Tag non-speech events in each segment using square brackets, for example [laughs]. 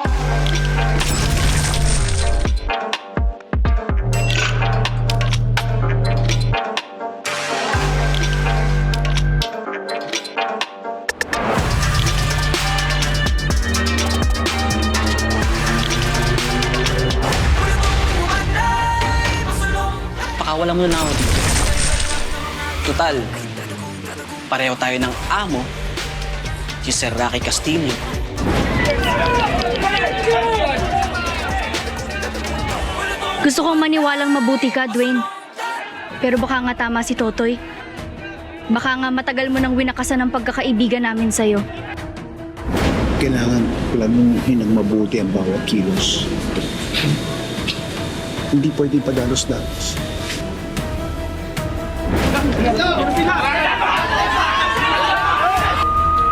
Pakawala mo na ako dito. Total, pareho tayo ng amo, si Sir Rocky Castillo. Gusto kong maniwalang mabuti ka, Dwayne. Pero baka nga tama si Totoy. Baka nga matagal mo nang winakasan ang pagkakaibigan namin sa'yo. Kailangan planuhin ng mabuti ang bawat kilos. Hindi pwedeng padalos-dalos.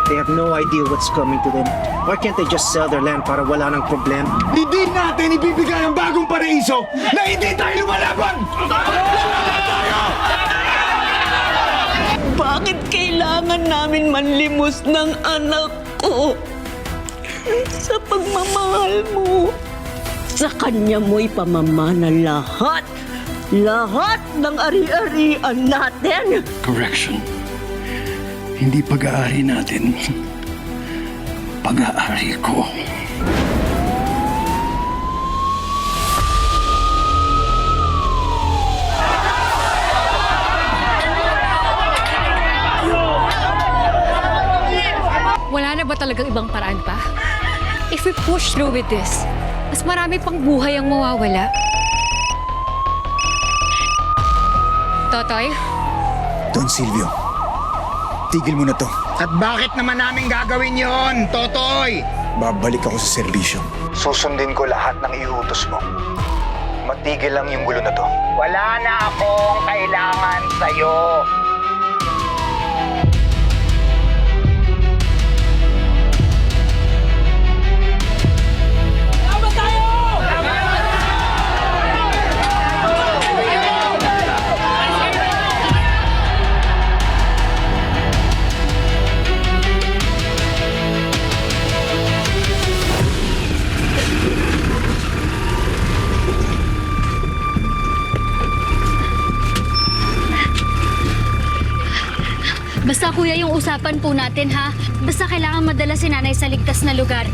They have no idea what's coming to them. Why can't they just sell their land para wala ng problema? Hindi natin ibibigay ang bagong paraiso na hindi tayo lumalaban! Bakit kailangan namin manlimos ng anak ko? Sa pagmamahal mo. Sa kanya mo'y pamamana lahat. Lahat ng ari-arian natin. Correction. Hindi pag-aari natin. Pag-aari ko. Wala na ba talagang ibang paraan pa? If we push through with this, mas marami pang buhay ang mawawala. Totoy, Don Silvio, tigil mo na to. At bakit naman namin gagawin yon, Totoy? Babalik ako sa serbisyo. Susundin ko lahat ng iutos mo. Matigil lang yung gulo na to. Wala na akong kailangan sa'yo. Basta kuya yung usapan po natin ha. Basta kailangan madala si nanay sa ligtas na lugar.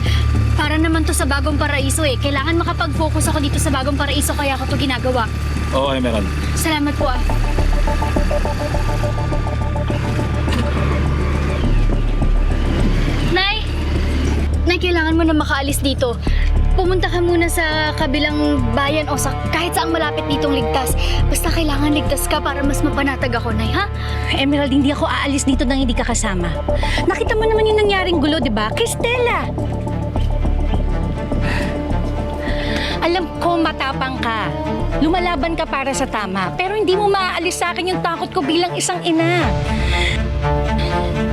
Para naman to sa bagong paraiso eh. Kailangan makapag-focus ako dito sa bagong paraiso kaya ako to ginagawa. Oo, Emerald. Salamat po ah. Nay! Nay, kailangan mo na makaalis dito. Pumunta ka muna sa kabilang bayan o sa kahit saang malapit ditong ligtas. Basta kailangan ligtas ka para mas mapanatag ako, Nay, ha? Emerald, hindi ako aalis dito nang hindi ka kasama. Nakita mo naman yung nangyaring gulo, di ba? Kay Stella. Alam ko matapang ka. Lumalaban ka para sa tama. Pero hindi mo maaalis sa akin yung takot ko bilang isang ina.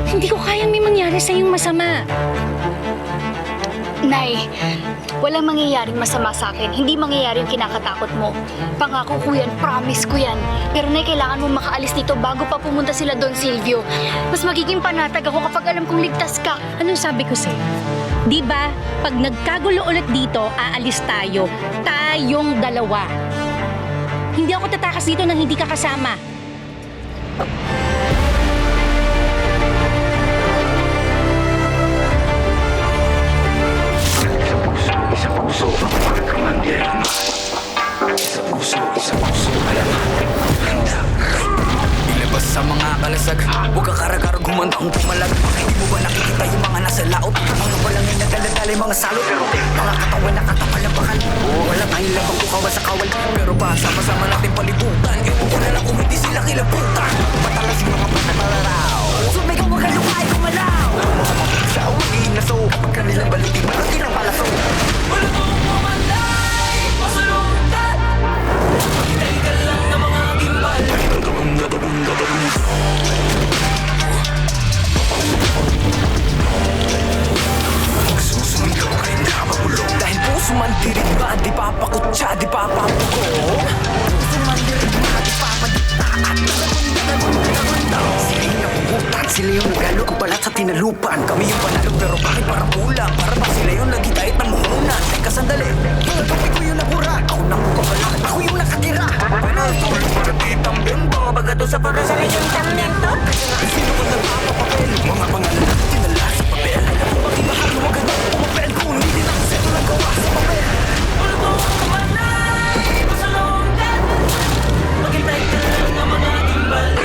Hindi ko kayang may mangyari sa yung masama. Nay, walang mangyayaring masama sa akin. Hindi mangyayari yung kinakatakot mo. Pangako ko yan, promise ko yan. Pero Nay, kailangan mo makaalis dito bago pa pumunta sila Don Silvio. Mas magiging panatag ako kapag alam kong ligtas ka. Anong sabi ko sa'yo? Di ba, pag nagkagulo ulit dito, aalis tayo. Tayong dalawa. Hindi ako tatakas dito nang hindi ka kasama. Sa mga kalasag, huwag ka karagar gumandang pumalag. Hindi mo ba nakikita yung mga nasa laot? Mga walang ay nagdaladalay mga salot. Mga katawan na katapal na bakal. Wala tayong labang kukawa sa kawal. Pero pa, sama-sama natin palibutan. Ewan ko na lang hindi sila kilabutan. Matalas yung mga panamalaraw. Sumigaw ang kalukay kumalaw. Sa uwing naso, kapag kanilang baliti, baliti ng palaso. Wala mo mamalay, Dahil puso man dirigma, di papakutsa, di papapuko Puso man dirigma, di papadikta At yung napuputan, sila yung nagalo ko pala sa tinalupan. Kami yung panalo pero bakit parang kulang Para ba sila yung nagitahit ng muhunan Teka sandali, tutupi ko yung nakura Ako nang ko pala, ako yung nakatira. Panatulog para titang bimbo Baga to sa para sa inyong tamento Kasi nga sino ba nagpapapapel? Mga pangalan natin tinala sa papel. Alam mo ba di mahal mo agad ang pumapel Kung hindi na kasi ito nagawa. Sa papel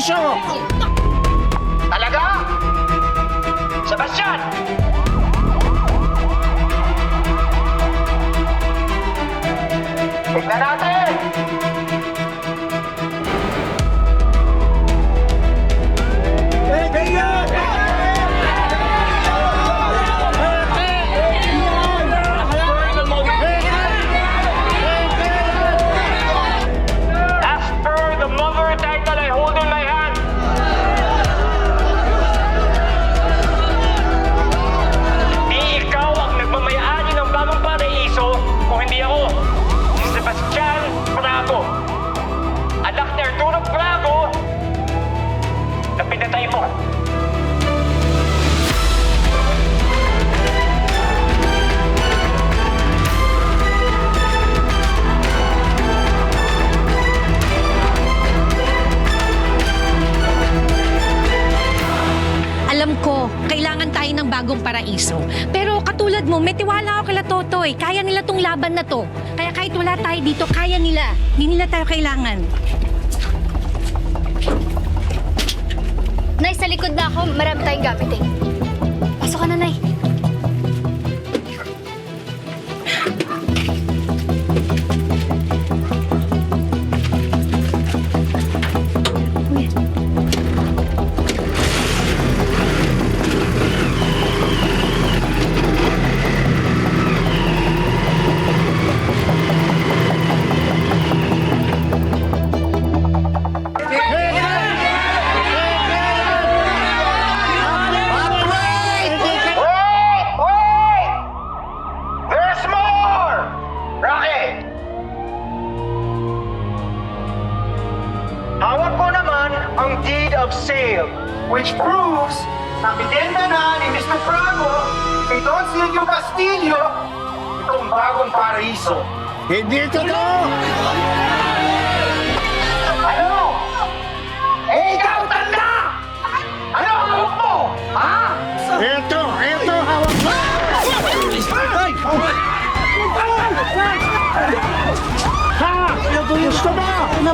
serbisyo. Talaga? Sebastian! Tignan natin! piso. Pero katulad mo, may tiwala ako kala Totoy. Kaya nila tong laban na to. Kaya kahit wala tayo dito, kaya nila. Hindi nila tayo kailangan. Nay, sa likod na ako. Marami tayong gamit eh. Pasok ka na, Nay. No!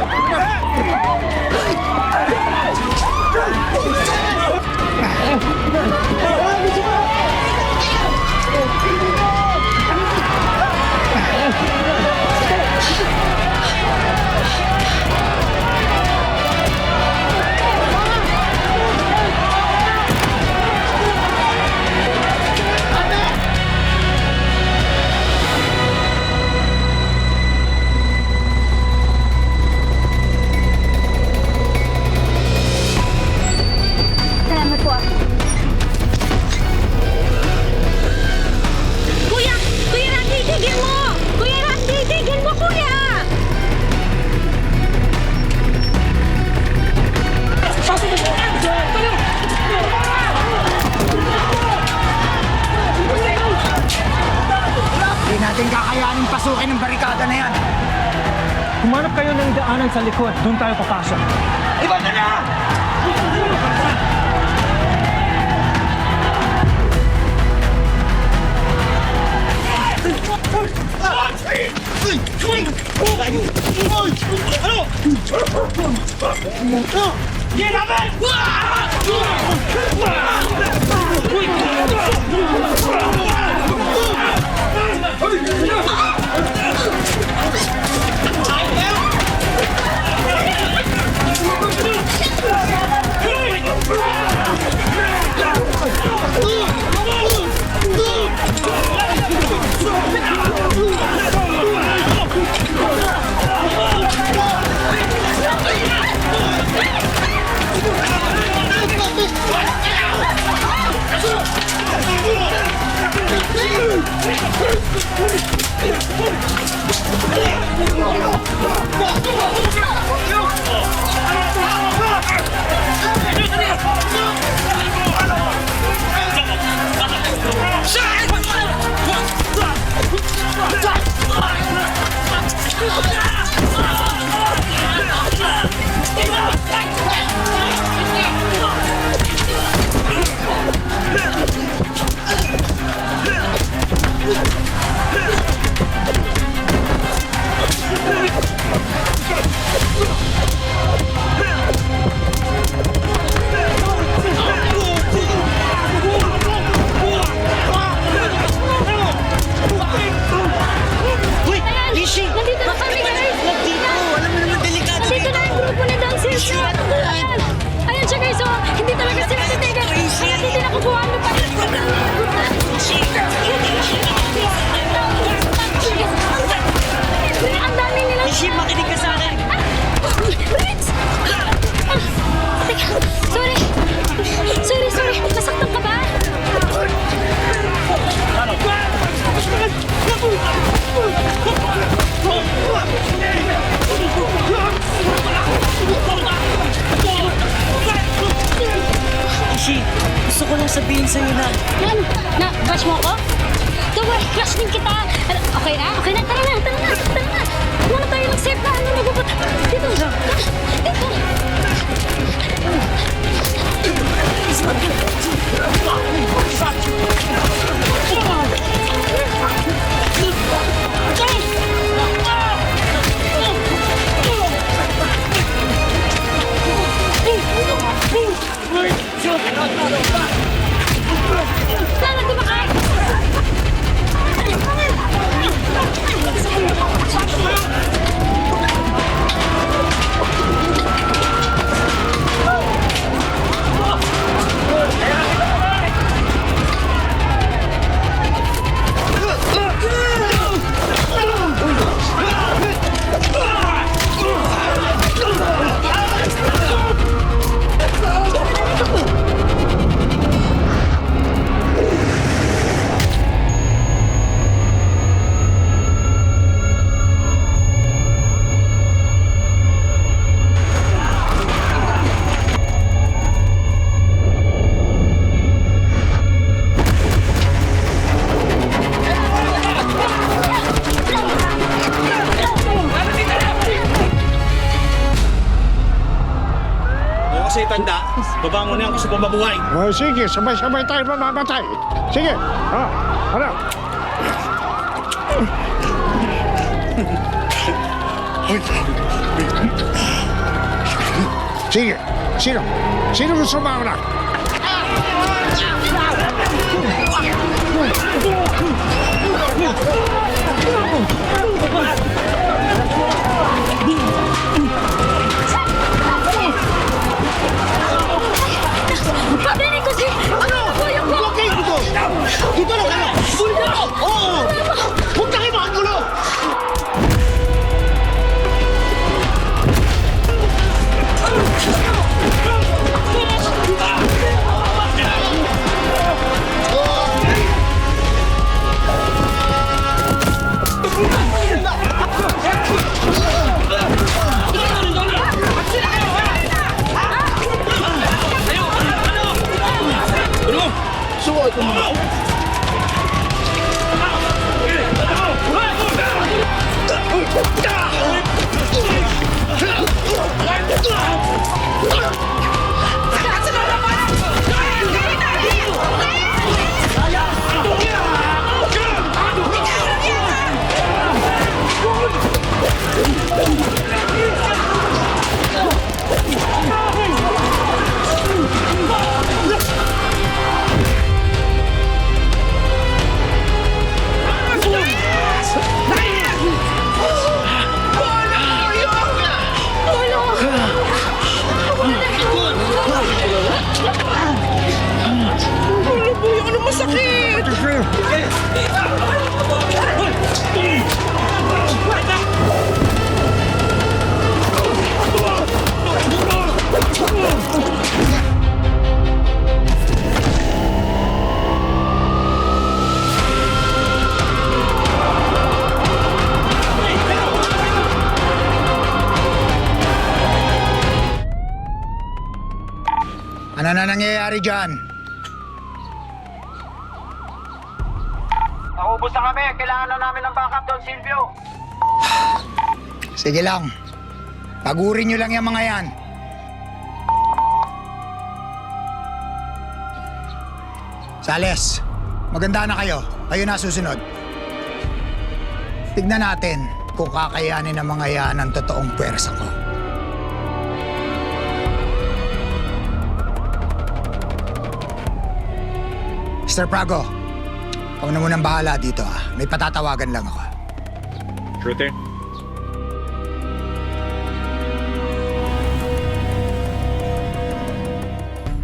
daanan sa likod. Doon tayo papasok. Iba na na! Get up it! sa itanda, babangon na ako sa pamabuhay. Oh, sige, sabay-sabay tayo mamamatay. Sige. Ah, ano? Sige. Sino? Sino gusto mauna? Ah! Ano na nangyayari dyan? Naubos na kami. Kailangan na namin ng backup doon, Silvio. Sige lang. Pagurin nyo lang yung mga yan. Sales, maganda na kayo. Kayo na susunod. Tignan natin kung kakayanin ng mga yan ang totoong pwersa ko. Mr. Prago, huwag na munang bahala dito ah. May patatawagan lang ako. Sure thing.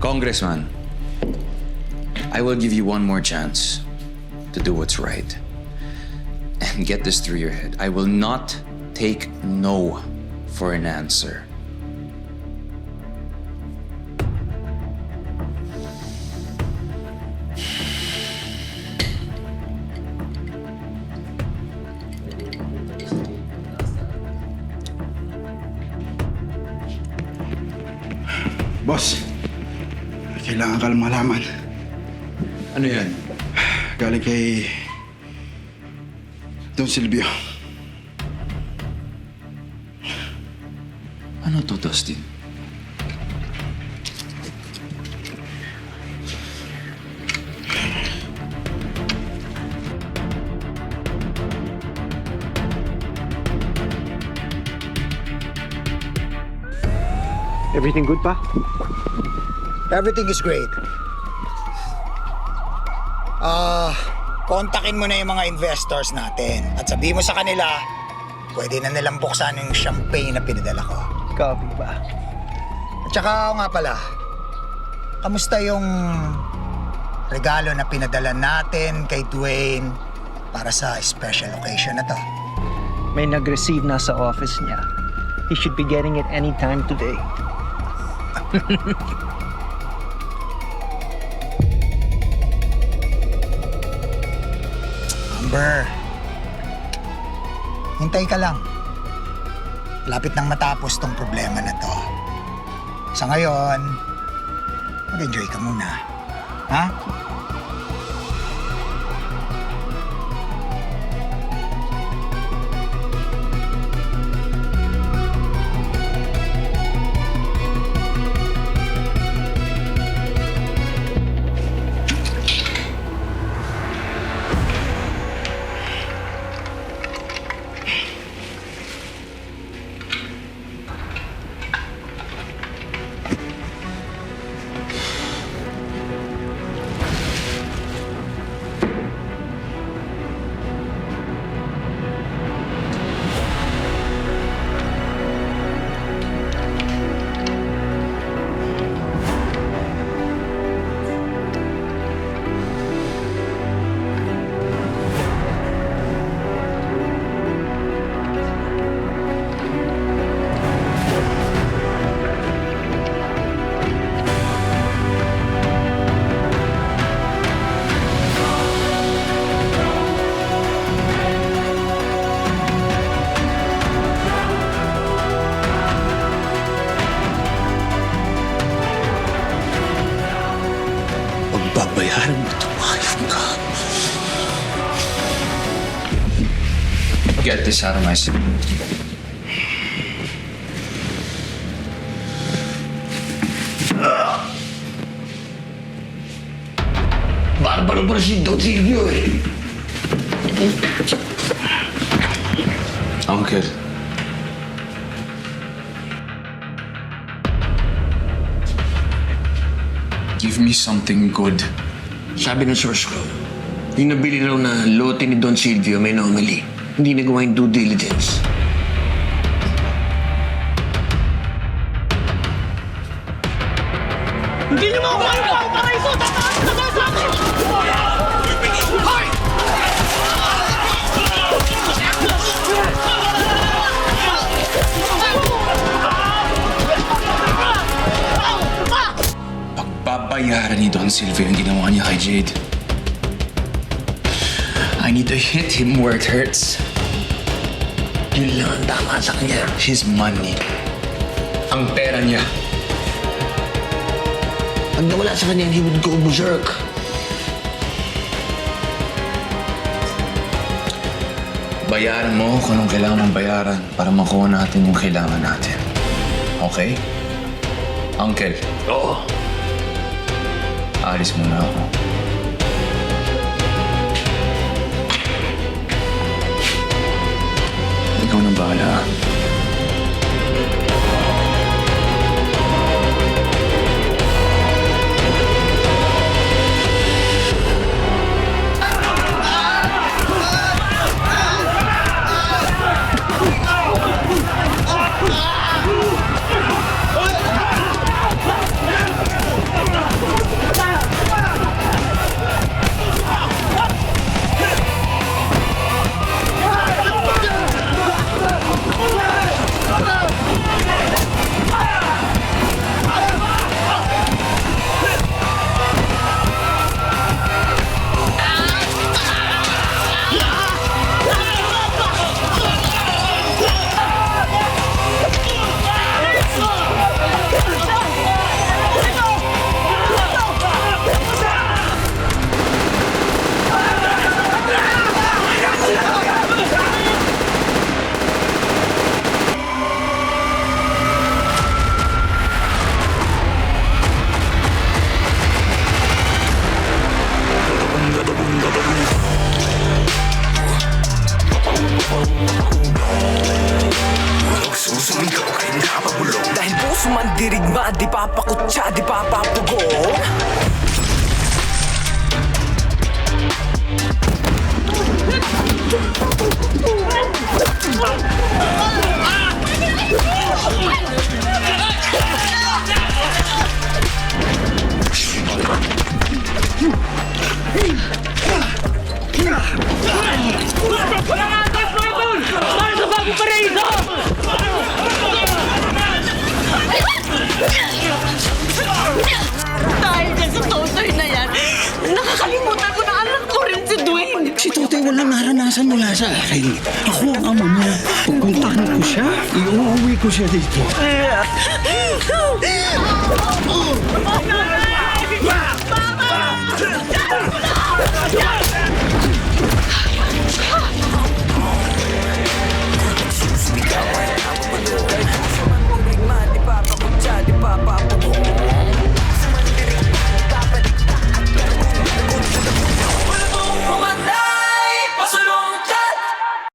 Congressman, I will give you one more chance to do what's right. And get this through your head. I will not take no for an answer. Lang malaman. Ano yan? Galing kay Don Silvio. Ano to, Dustin? Everything good pa? Everything is great. Ah, kontakin mo na yung mga investors natin at sabihin mo sa kanila, pwede na nilang buksan yung champagne na pinadala ko. Copy ba? At saka ako nga pala, kamusta yung regalo na pinadala natin kay Dwayne para sa special occasion na to? May nag-receive na sa office niya. He should be getting it anytime today. [laughs] Amber, hintay ka lang. Lapit nang matapos tong problema na to. Sa ngayon, mag-enjoy ka muna. Ha? This out of my system. Barbaro Don Silvio eh. Uncle. Give me something good. Sabi ng source ko, yung nabili raw na lote ni Don Silvio may anomaly. Hindi nagawa yung due diligence. Hindi niyo mga kayo pa ang paraiso! Tataas! Tataas natin! Hoy! Pagbabayaran ni Don Silva yung ginawa niya kay Jade. I need to hit him where it hurts. Yun lang ang tama sa kanya. His money. Ang pera niya. Pag nawala sa kanya, he would go berserk. Bayaran mo kung anong kailangan mong bayaran para makuha natin yung kailangan natin. Okay? Uncle. Oo. Alis muna ako. Ikaw na bahala. Dahil dyan sa totoy na yan, nakakalimutan ko na anak ko rin si Dwayne. Si Totoy walang naranasan mula sa akin. Ako ang ama mo. Pupuntahan ko siya, iuwi ko siya dito. Mama!